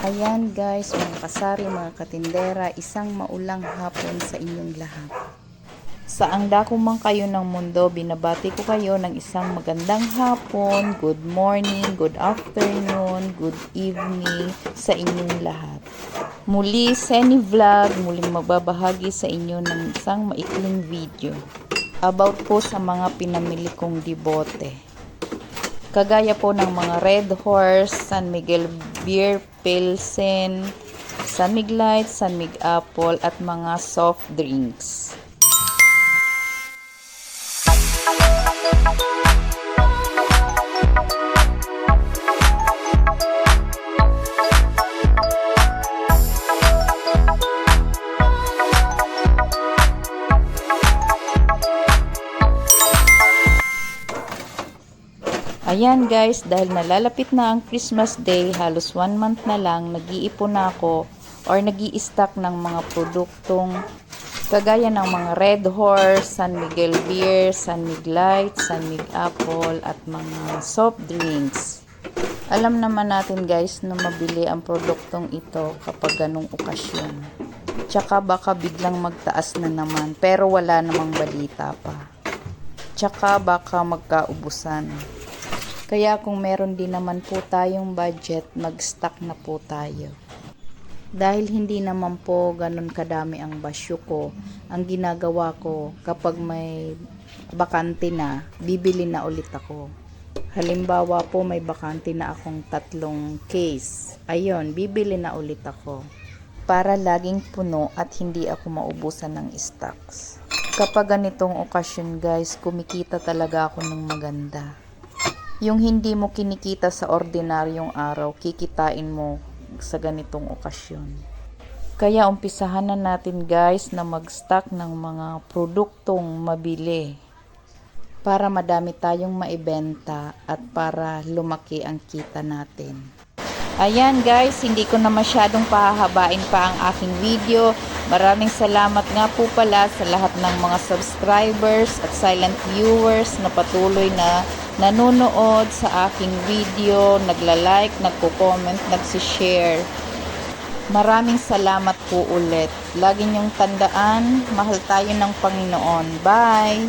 Ayan guys, mga kasari, mga katindera, isang maulang hapon sa inyong lahat. Saang dako man kayo ng mundo, binabati ko kayo ng isang magandang hapon, good morning, good afternoon, good evening sa inyong lahat. Muli, Seni Vlog, muling magbabahagi sa inyo ng isang maikling video about po sa mga pinamili kong dibote. Kagaya po ng mga Red Horse, San Miguel Beer Pilsen, San Mig Light, San Mig Apple at mga soft drinks. Ayan guys, dahil nalalapit na ang Christmas Day, halos one month na lang, nag-iipon na ako or nag stock ng mga produktong kagaya ng mga Red Horse, San Miguel Beer, San Mig Light, San Mig Apple at mga soft drinks. Alam naman natin guys na mabili ang produktong ito kapag ganong okasyon. Tsaka baka biglang magtaas na naman pero wala namang balita pa. Tsaka baka magkaubusan. Kaya kung meron din naman po tayong budget, mag-stock na po tayo. Dahil hindi naman po ganun kadami ang basyo ko, ang ginagawa ko kapag may bakante na, bibili na ulit ako. Halimbawa po may bakante na akong tatlong case. Ayun, bibili na ulit ako. Para laging puno at hindi ako maubusan ng stocks. Kapag ganitong okasyon guys, kumikita talaga ako ng maganda. Yung hindi mo kinikita sa ordinaryong araw, kikitain mo sa ganitong okasyon. Kaya umpisahan na natin guys na mag-stock ng mga produktong mabili para madami tayong maibenta at para lumaki ang kita natin. Ayan guys, hindi ko na masyadong pahahabain pa ang aking video. Maraming salamat nga po pala sa lahat ng mga subscribers at silent viewers na patuloy na nanonood sa aking video, nagla-like, nagko-comment, nagsishare. Maraming salamat po ulit. Lagi niyong tandaan, mahal tayo ng Panginoon. Bye!